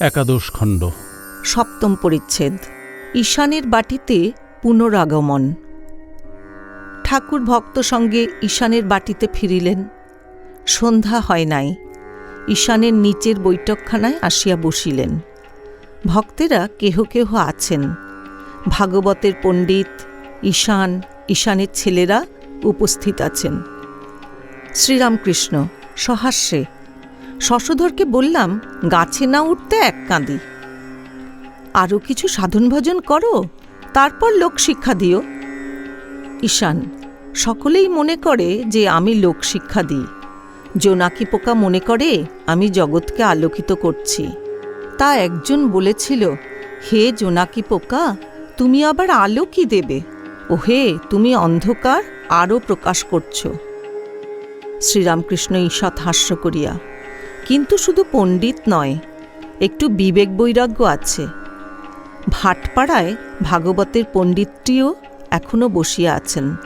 একাদশ খণ্ড। সপ্তম পরিচ্ছেদ। ঈশানের বাটিতে পুনরাগমন। ঠাকুর ভক্ত সঙ্গে ঈশানের বাটিতে ফিরিলেন। সন্ধ্যা হয় নাই। ঈশানের নিচের বৈঠকখানায় আসিয়া বসিলেন। ভক্তেরা কেহ কেহ আছেন। ভাগবতের পণ্ডিত, ঈশান, ঈশানের ছেলেরা উপস্থিত আছেন। শ্রীরামকৃষ্ণ সহাস্যে শশধরকে বললাম, গাছে না উঠতে এক কাঁদি। আরও কিছু সাধন ভজন করো, তারপর লোক শিক্ষা দিও। ঈশান, সকলেই মনে করে যে আমি লোক শিক্ষা দিই। জোনাকি পোকা মনে করে, আমি জগৎকে আলোকিত করছি। তা একজন বলেছিল, হে জোনাকি পোকা, তুমি আবার আলো কি দেবে? ও হে তুমি অন্ধকার আরও প্রকাশ করছ। শ্রীরামকৃষ্ণ ঈষৎ হাস্য করিয়া কিন্তু শুধু পণ্ডিত নয়, একটু বিবেক বৈরাগ্য আছে। ভাটপাড়ায় ভাগবতের পণ্ডিতটিও এখনও বসিয়া আছেন।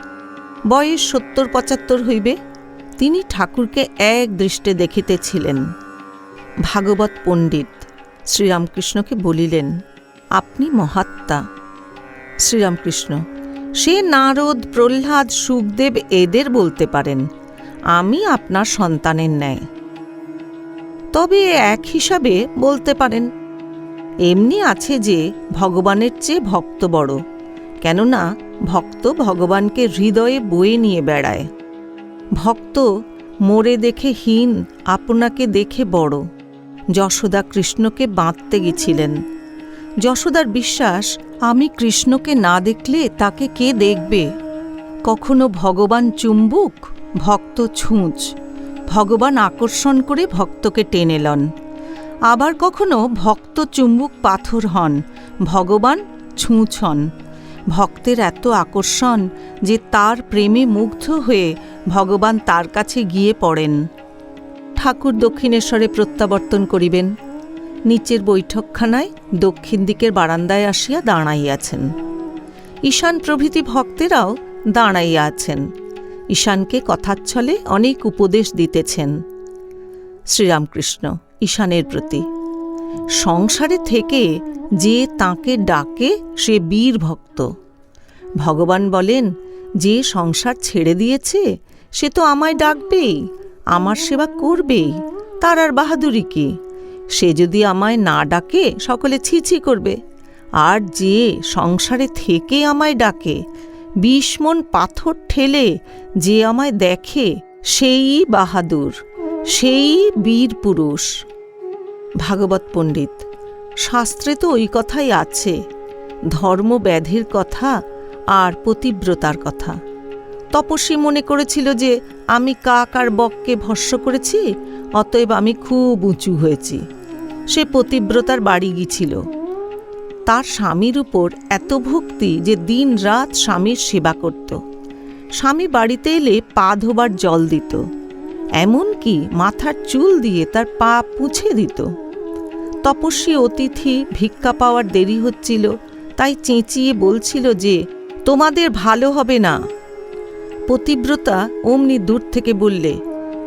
বয়স সত্তর পঁচাত্তর হইবে, তিনি ঠাকুরকে এক দৃষ্টে দেখিতেছিলেন। ভাগবত পণ্ডিত শ্রীরামকৃষ্ণকে বলিলেন, আপনি মহাত্মা। শ্রীরামকৃষ্ণ, সে নারদ, প্রহ্লাদ, সুখদেব এদের বলতে পারেন। আমি আপনার সন্তানের ন্যায়। তবে এক হিসাবে বলতে পারেন। এমনি আছে যে, ভগবানের চেয়ে ভক্ত বড়। কেননা, ভক্ত ভগবানকে হৃদয়ে বয়ে নিয়ে বেড়ায়। ভক্ত মোরে দেখে হীন, আপনাকে দেখে বড়। যশোদা কৃষ্ণকে বাঁধতে গেছিলেন। যশোদার বিশ্বাস, আমি কৃষ্ণকে না দেখলে তাকে কে দেখবে? কখনো ভগবান চুম্বুক, ভক্ত ছুঁচ। ভগবান আকর্ষণ করে ভক্তকে টেনে লন। আবার কখনো ভক্ত চুম্বুক পাথর হন, ভগবান ছুঁচ হন। ভক্তের এত আকর্ষণ যে তার প্রেমে মুগ্ধ হয়ে ভগবান তার কাছে গিয়ে পড়েন। ঠাকুর দক্ষিণেশ্বরে প্রত্যাবর্তন করিবেন। নিচের বৈঠকখানায় দক্ষিণ দিকের বারান্দায় আসিয়া দাঁড়াইয়াছেন। ঈশান প্রভৃতি ভক্তেরাও দাঁড়াইয়া আছেন। ঈশানকে কথাচ্ছলে অনেক উপদেশ দিতেছেন। শ্রীরামকৃষ্ণ ঈশানের প্রতি। সংসারে থেকে যে তাকে ডাকে, সে বীর ভক্ত। ভগবান বলেন, যে সংসার ছেড়ে দিয়েছে, সে তো আমায় ডাকবেই, আমার সেবা করবেই, তার আর বাহাদুরি কি? সে যদি আমায় না ডাকে, সকলে ছিছি করবে। আর যে সংসারে থেকে আমায় ডাকে বিশ মন পাথর ঠেলে যে আমায় দেখে, সেই বাহাদুর, সেই বীর পুরুষ। ভাগবত পণ্ডিত, শাস্ত্রে তো ওই কথাই আছে ধর্ম ব্যাধির কথা আর পতিব্রতার কথা। তপস্বী মনে করেছিল যে, আমি কাক আর বককে ভস্য করেছি, অতএব আমি খুব উঁচু হয়েছি। সে পতিব্রতার বাড়ি গিয়েছিল। তার স্বামীর উপর এত ভক্তি যে দিন রাত স্বামীর সেবা করত। স্বামী বাড়িতে এলে পা ধোবার জল দিত। এমনকি মাথার চুল দিয়ে তার পা পুছে দিত। তপস্বী অতিথি ভিক্ষা পাওয়ার দেরি হচ্ছিল, তাই চেঁচিয়ে বলছিল যে, তোমাদের ভালো হবে না। পতিব্রতা অমনি দূর থেকে বললে,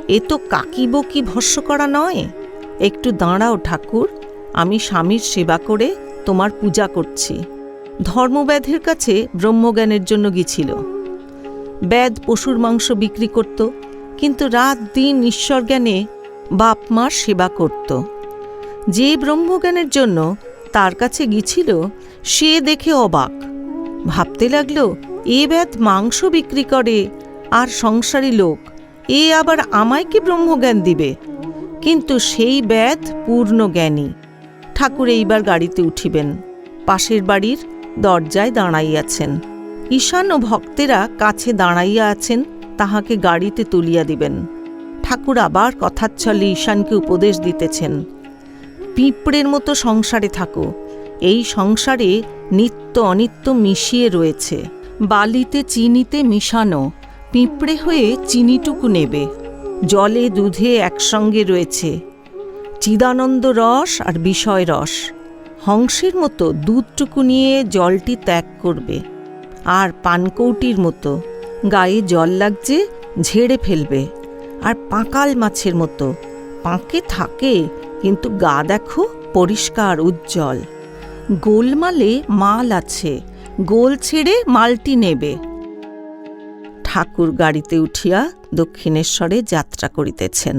এ তো কাকি বকি ভস্য করা নয়। একটু দাঁড়াও ঠাকুর, আমি স্বামীর সেবা করে তোমার পূজা করছি। ধর্মব্যাধের কাছে ব্রহ্মজ্ঞানের জন্য গিয়েছিল। ব্যাদ পশুর মাংস বিক্রি করত, কিন্তু রাত দিন ঈশ্বর জ্ঞানে বাপ মার সেবা করত। যে ব্রহ্মজ্ঞানের জন্য তার কাছে গিয়েছিল, সে দেখে অবাক। ভাবতে লাগল, এ ব্যাধ মাংস বিক্রি করে আর সংসারী লোক, এ আবার আমায় কি ব্রহ্মজ্ঞান দিবে? কিন্তু সেই ব্যাধ পূর্ণ জ্ঞানী ঠাকুর এইবার গাড়িতে উঠিবেন। পাশের বাড়ির দরজায় দাঁড়াইয়াছেন। ঈশান ও ভক্তেরা কাছে দাঁড়াইয়া আছেন, তাহাকে গাড়িতে তুলিয়া দিবেন। ঠাকুর আবার কথাচ্ছলে ঈশানকে উপদেশ দিতেছেন, পিঁপড়ের মতো সংসারে থাকো। এই সংসারে নিত্য অনিত্য মিশিয়ে রয়েছে। বালিতে চিনিতে মিশানো, পিঁপড়ে হয়ে চিনিটুকু নেবে। জলে দুধে একসঙ্গে রয়েছে। চিদানন্দ রস আর বিষয় রস। হংসের মতো দুধটুকু নিয়ে জলটি ত্যাগ করবে। আর পানকৌটির মতো গায়ে জল লাগছে ঝেড়ে ফেলবে। আর পাঁকাল মাছের মতো পাঁকে থাকে, কিন্তু গা দেখো পরিষ্কার উজ্জ্বল। গোলমালে মাল আছে, গোল ছেড়ে মালটি নেবে। ঠাকুর গাড়িতে উঠিয়া দক্ষিণেশ্বরে যাত্রা করিতেছেন।